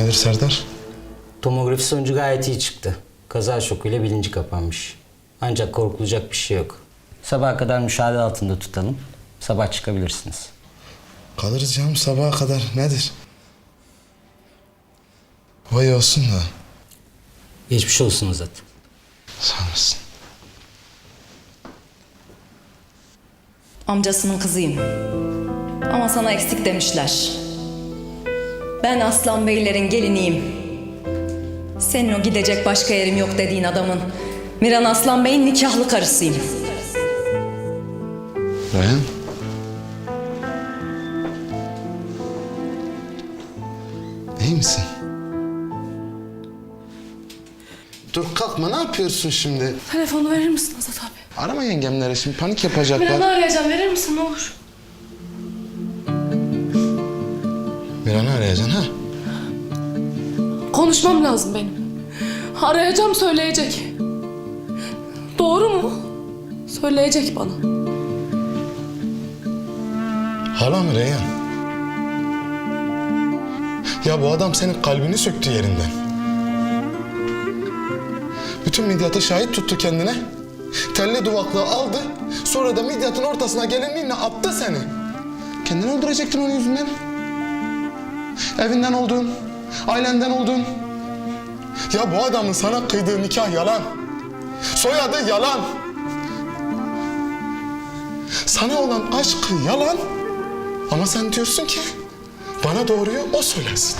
Nedir Serdar? Tomografi sonucu gayet iyi çıktı. Kaza şokuyla bilinci kapanmış. Ancak korkulacak bir şey yok. Sabaha kadar müşahede altında tutalım. Sabah çıkabilirsiniz. Kalırız canım sabaha kadar. Nedir? Vay olsun da. Geçmiş olsun Azat. Sağ olasın. Amcasının kızıyım. Ama sana eksik demişler. Ben Aslan Beylerin geliniyim. Senin o gidecek başka yerim yok dediğin adamın Miran Aslan Bey'in nikahlı karısıyım. Reyhan. İyi misin? Dur kalkma ne yapıyorsun şimdi? Telefonu verir misin Azat abi? Arama yengemlere şimdi panik yapacaklar. Miran'ı arayacağım verir misin ne olur? Miran'ı arayacaksın ha? Konuşmam lazım benim. Arayacağım söyleyecek. Doğru mu? Söyleyecek bana. Hala mı Reyhan? Ya bu adam senin kalbini söktü yerinden. Bütün Midyat'ı şahit tuttu kendine. Telli duvaklığı aldı. Sonra da Midyat'ın ortasına gelinliğinle attı seni. Kendini öldürecektin onun yüzünden. Evinden oldun. Ailenden oldun. Ya bu adamın sana kıydığı nikah yalan. Soyadı yalan. Sana olan aşkı yalan. Ama sen diyorsun ki bana doğruyu o söylesin.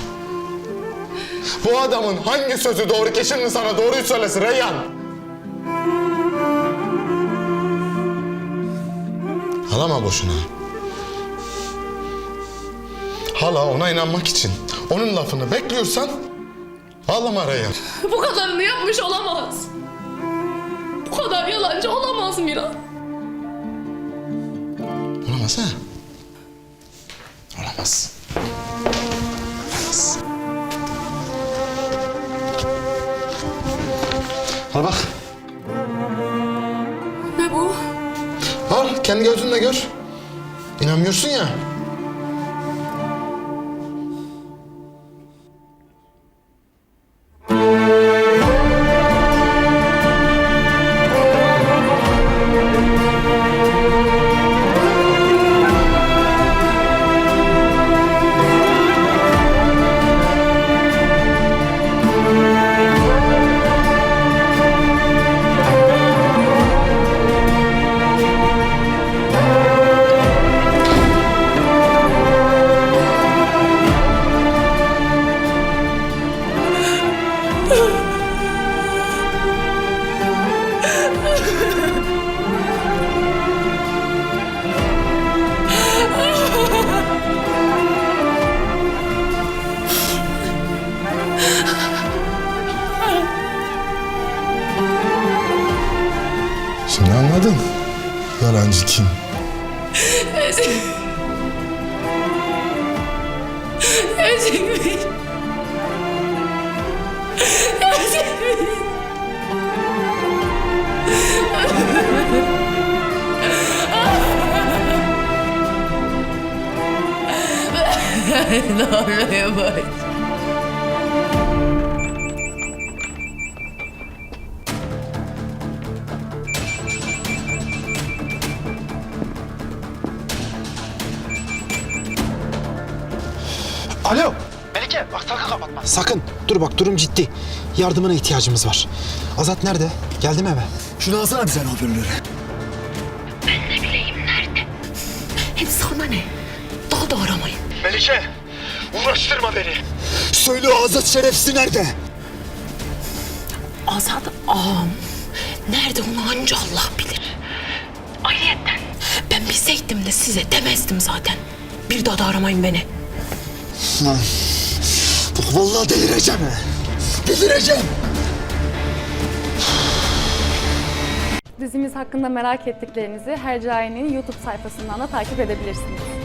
Bu adamın hangi sözü doğru ki şimdi sana doğruyu söylesin Reyhan? Ağlama boşuna. Hala ona inanmak için onun lafını bekliyorsan ağlama Reyhan. Bu kadarını yapmış olamaz. Bu kadar yalancı olamaz Miran. Olamaz ha? Olamaz. Olamaz. Al bak. Ne bu? Al kendi gözünle gör. İnanmıyorsun ya. Yalancı kim? Gerçek mi? Gerçek mi? ne oluyor bak? Alo. Melike bak sakın kapatma. Sakın. Dur bak durum ciddi. Yardımına ihtiyacımız var. Azat nerede? Geldi mi eve? Şunu alsana bize hoparlörü. Hem sana ne? Daha da aramayın. Melike uğraştırma beni. Söyle o Azat şerefsiz nerede? Azat ağam. Nerede onu anca Allah bilir. Ayrıyeten ben bilseydim de size demezdim zaten. Bir daha da aramayın beni. Lan. Vallahi delireceğim. Delireceğim. Dizimiz hakkında merak ettiklerinizi Hercai'nin YouTube sayfasından da takip edebilirsiniz.